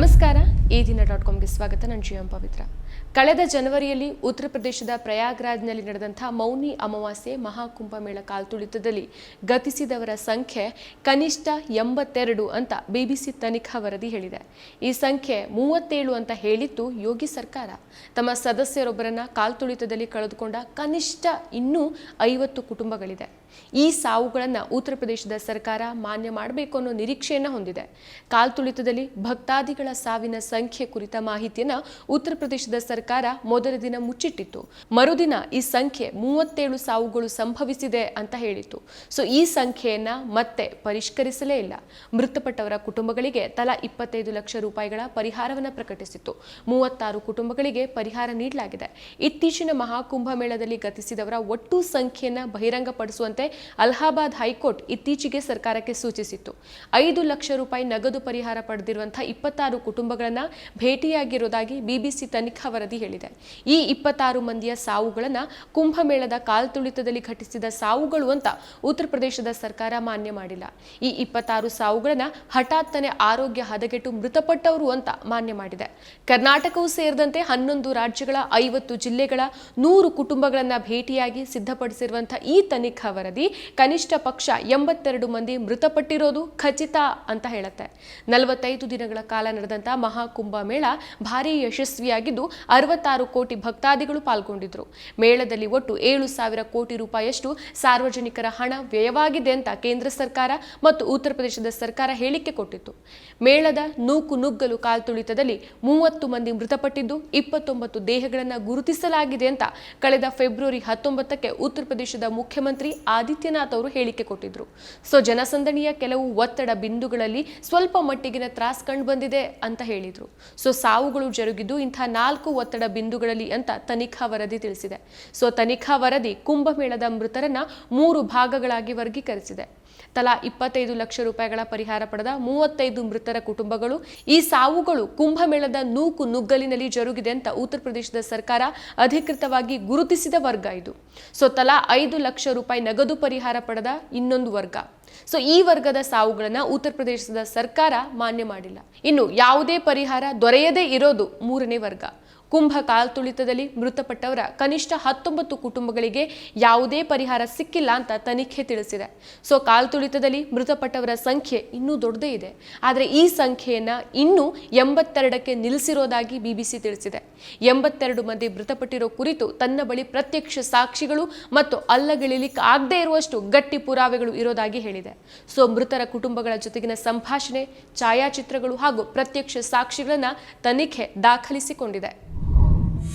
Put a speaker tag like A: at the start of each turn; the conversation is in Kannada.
A: ನಮಸ್ಕಾರ. ಈ ದಿನ ಡಾಟ್ ಕಾಮ್ಗೆ ಸ್ವಾಗತ. ನಾನು ಜಿ ಎಂ ಪವಿತ್ರ. ಕಳೆದ ಜನವರಿಯಲ್ಲಿ ಉತ್ತರ ಪ್ರದೇಶದ ಪ್ರಯಾಗ್ರಾಜ್ನಲ್ಲಿ ನಡೆದಂಥ ಮೌನಿ ಅಮಾವಾಸ್ಯೆ ಮಹಾಕುಂಭಮೇಳ ಕಾಲ್ತುಳಿತದಲ್ಲಿ ಗತಿಸಿದವರ ಸಂಖ್ಯೆ ಕನಿಷ್ಠ ಎಂಬತ್ತೆರಡು ಅಂತ ಬಿಬಿಸಿ ತನಿಖಾ ವರದಿ ಹೇಳಿದೆ. ಈ ಸಂಖ್ಯೆ ಮೂವತ್ತೇಳು ಅಂತ ಹೇಳಿದ್ದು ಯೋಗಿ ಸರ್ಕಾರ. ತಮ್ಮ ಸದಸ್ಯರೊಬ್ಬರನ್ನ ಕಾಲ್ತುಳಿತದಲ್ಲಿ ಕಳೆದುಕೊಂಡ ಕನಿಷ್ಠ ಇನ್ನೂ ಐವತ್ತು ಕುಟುಂಬಗಳಿದೆ. ಈ ಸಾವುಗಳನ್ನು ಉತ್ತರ ಪ್ರದೇಶದ ಸರ್ಕಾರ ಮಾನ್ಯ ಮಾಡಬೇಕು ಅನ್ನೋ ನಿರೀಕ್ಷೆಯನ್ನು ಹೊಂದಿದೆ. ಕಾಲ್ತುಳಿತದಲ್ಲಿ ಭಕ್ತಾದಿಗಳ ಸಾವಿನ ಸಂಖ್ಯೆ ಕುರಿತ ಮಾಹಿತಿಯನ್ನು ಉತ್ತರ ಪ್ರದೇಶದ ಸರ್ಕಾರ ಮೊದಲ ದಿನ ಮುಚ್ಚಿಟ್ಟಿತ್ತು. ಮರುದಿನ ಈ ಸಂಖ್ಯೆ ಮೂವತ್ತೇಳು ಸಾವುಗಳು ಸಂಭವಿಸಿದೆ ಅಂತ ಹೇಳಿತ್ತು. ಸೊ, ಈ ಸಂಖ್ಯೆಯನ್ನ ಮತ್ತೆ ಪರಿಷ್ಕರಿಸಲೇ ಇಲ್ಲ. ಮೃತಪಟ್ಟವರ ಕುಟುಂಬಗಳಿಗೆ ತಲಾ ಇಪ್ಪತ್ತೈದು ಲಕ್ಷ ರೂಪಾಯಿಗಳ ಪರಿಹಾರವನ್ನು ಪ್ರಕಟಿಸಿತ್ತು. ಮೂವತ್ತಾರು ಕುಟುಂಬಗಳಿಗೆ ಪರಿಹಾರ ನೀಡಲಾಗಿದೆ. ಇತ್ತೀಚಿನ ಮಹಾಕುಂಭ ಮೇಳದಲ್ಲಿ ಗತಿಸಿದವರ ಒಟ್ಟು ಸಂಖ್ಯೆಯನ್ನು ಬಹಿರಂಗಪಡಿಸುವಂತೆ ಅಲಹಾಬಾದ್ ಹೈಕೋರ್ಟ್ ಇತ್ತೀಚೆಗೆ ಸರ್ಕಾರಕ್ಕೆ ಸೂಚಿಸಿತ್ತು. ಐದು ಲಕ್ಷ ರೂಪಾಯಿ ನಗದು ಪರಿಹಾರ ಪಡೆದಿರುವಂತಹ ಇಪ್ಪತ್ತಾರು ಕುಟುಂಬಗಳನ್ನು ಭೇಟಿಯಾಗಿರುವುದಾಗಿ ಬಿಬಿಸಿ ತನಿಖಾ ವರದಿ ಹೇಳಿದೆ. ಈ ಇಪ್ಪತ್ತಾರು ಮಂದಿಯ ಸಾವುಗಳನ್ನು ಕುಂಭಮೇಳದ ಕಾಲ್ತುಳಿತದಲ್ಲಿ ಘಟಿಸಿದ ಸಾವುಗಳು ಅಂತ ಉತ್ತರ ಪ್ರದೇಶದ ಸರ್ಕಾರ ಮಾನ್ಯ ಮಾಡಿಲ್ಲ. ಈ ಇಪ್ಪತ್ತಾರು ಸಾವುಗಳನ್ನು ಹಠಾತ್ತನೆ ಆರೋಗ್ಯ ಹದಗೆಟ್ಟು ಮೃತಪಟ್ಟವರು ಅಂತ ಮಾನ್ಯ ಮಾಡಿದೆ. ಕರ್ನಾಟಕವೂ ಸೇರಿದಂತೆ ಹನ್ನೊಂದು ರಾಜ್ಯಗಳ ಐವತ್ತು ಜಿಲ್ಲೆಗಳ ನೂರು ಕುಟುಂಬಗಳನ್ನು ಭೇಟಿಯಾಗಿ ಸಿದ್ಧಪಡಿಸಿರುವಂತಹ ಈ ತನಿಖಾ ವರದಿ ಕನಿಷ್ಠ ಪಕ್ಷ ಎಂಬತ್ತೆರಡು ಮಂದಿ ಮೃತಪಟ್ಟಿರೋದು ಖಚಿತ ಅಂತ ಹೇಳುತ್ತೆ. ನಲವತ್ತೈದು ದಿನಗಳ ಕಾಲ ನಡೆದಂತಹ ಮಹಾಕುಂಭ ಮೇಳ ಭಾರೀ ಯಶಸ್ವಿಯಾಗಿದ್ದು ಅರವತ್ತಾರು ಕೋಟಿ ಭಕ್ತಾದಿಗಳು ಪಾಲ್ಗೊಂಡಿದ್ರು. ಮೇಳದಲ್ಲಿ ಒಟ್ಟು ಏಳು ಸಾವಿರ ಕೋಟಿ ರೂಪಾಯಿಯಷ್ಟು ಸಾರ್ವಜನಿಕರ ಹಣ ವ್ಯಯವಾಗಿದೆ ಅಂತ ಕೇಂದ್ರ ಸರ್ಕಾರ ಮತ್ತು ಉತ್ತರ ಪ್ರದೇಶದ ಸರ್ಕಾರ ಹೇಳಿಕೆ ಕೊಟ್ಟಿತ್ತು. ಮೇಳದ ನೂಕು ನುಗ್ಗಲು ಕಾಲ್ತುಳಿತದಲ್ಲಿ ಮೂವತ್ತು ಮಂದಿ ಮೃತಪಟ್ಟಿದ್ದು ಇಪ್ಪತ್ತೊಂಬತ್ತು ದೇಹಗಳನ್ನು ಗುರುತಿಸಲಾಗಿದೆ ಅಂತ ಕಳೆದ ಫೆಬ್ರವರಿ ಹತ್ತೊಂಬತ್ತಕ್ಕೆ ಉತ್ತರ ಪ್ರದೇಶದ ಮುಖ್ಯಮಂತ್ರಿ ಆದಿತ್ಯನಾಥ್ ಅವರು ಹೇಳಿಕೆ ಕೊಟ್ಟಿದ್ರು. ಸೊ ಜನಸಂದಣಿಯ ಕೆಲವು ಒತ್ತಡ ಬಿಂದುಗಳಲ್ಲಿ ಸ್ವಲ್ಪ ಮಟ್ಟಿಗಿನ ತ್ರಾಸ್ ಕಂಡು ಬಂದಿದೆ ಅಂತ ಹೇಳಿದ್ರು. ಸೊ ಸಾವುಗಳು ಜರುಗಿದ್ದು ಇಂಥ ನಾಲ್ಕು ಒತ್ತಡ ಬಿಂದುಗಳಲ್ಲಿ ಅಂತ ತನಿಖಾ ವರದಿ ತಿಳಿಸಿದೆ. ಸೊ ತನಿಖಾ ವರದಿ ಕುಂಭಮೇಳದ ಮೃತರನ್ನ ಮೂರು ಭಾಗಗಳಾಗಿ ವರ್ಗೀಕರಿಸಿದೆ. ತಲಾ ಇಪ್ಪತ್ತೈದು ಲಕ್ಷ ರೂಪಾಯಿಗಳ ಪರಿಹಾರ ಪಡೆದ ಮೂವತ್ತೈದು ಮೃತರ ಕುಟುಂಬಗಳು. ಈ ಸಾವುಗಳು ಕುಂಭಮೇಳದ ನೂಕು ನುಗ್ಗಲಿನಲ್ಲಿ ಜರುಗಿದೆ ಅಂತ ಉತ್ತರ ಪ್ರದೇಶದ ಸರ್ಕಾರ ಅಧಿಕೃತವಾಗಿ ಗುರುತಿಸಿದ ವರ್ಗ ಇದು. ಸೊ, ತಲಾ ಐದು ಲಕ್ಷ ರೂಪಾಯಿ ನಗದು ಪರಿಹಾರ ಪಡೆದ ಇನ್ನೊಂದು ವರ್ಗ. ಸೊ, ಈ ವರ್ಗದ ಸಾವುಗಳನ್ನ ಉತ್ತರ ಪ್ರದೇಶದ ಸರ್ಕಾರ ಮಾನ್ಯ ಮಾಡಿಲ್ಲ. ಇನ್ನು ಯಾವುದೇ ಪರಿಹಾರ ದೊರೆಯದೇ ಇರೋದು ಮೂರನೇ ವರ್ಗ. ಕುಂಭ ಕಾಲ್ತುಳಿತದಲ್ಲಿ ಮೃತಪಟ್ಟವರ ಕನಿಷ್ಠ ಹತ್ತೊಂಬತ್ತು ಕುಟುಂಬಗಳಿಗೆ ಯಾವುದೇ ಪರಿಹಾರ ಸಿಕ್ಕಿಲ್ಲ ಅಂತ ತನಿಖೆ ತಿಳಿಸಿದೆ. ಸೊ ಕಾಲ್ತುಳಿತದಲ್ಲಿ ಮೃತಪಟ್ಟವರ ಸಂಖ್ಯೆ ಇನ್ನೂ ದೊಡ್ಡದೇ ಇದೆ. ಆದರೆ ಈ ಸಂಖ್ಯೆಯನ್ನು ಇನ್ನೂ ಎಂಬತ್ತೆರಡಕ್ಕೆ ನಿಲ್ಲಿಸಿರೋದಾಗಿ ಬಿಬಿಸಿ ತಿಳಿಸಿದೆ. ಎಂಬತ್ತೆರಡು ಮಂದಿ ಮೃತಪಟ್ಟಿರೋ ಕುರಿತು ತನ್ನ ಬಳಿ ಪ್ರತ್ಯಕ್ಷ ಸಾಕ್ಷಿಗಳು ಮತ್ತು ಅಲ್ಲಗಳಿಲಿಕ್ಕೆ ಆಗದೇ ಇರುವಷ್ಟು ಗಟ್ಟಿ ಪುರಾವೆಗಳು ಇರೋದಾಗಿ ಹೇಳಿದೆ. ಸೊ ಮೃತರ ಕುಟುಂಬಗಳ ಜೊತೆಗಿನ ಸಂಭಾಷಣೆ, ಛಾಯಾಚಿತ್ರಗಳು ಹಾಗೂ ಪ್ರತ್ಯಕ್ಷ ಸಾಕ್ಷಿಗಳನ್ನು ತನಿಖೆ ದಾಖಲಿಸಿಕೊಂಡಿದೆ.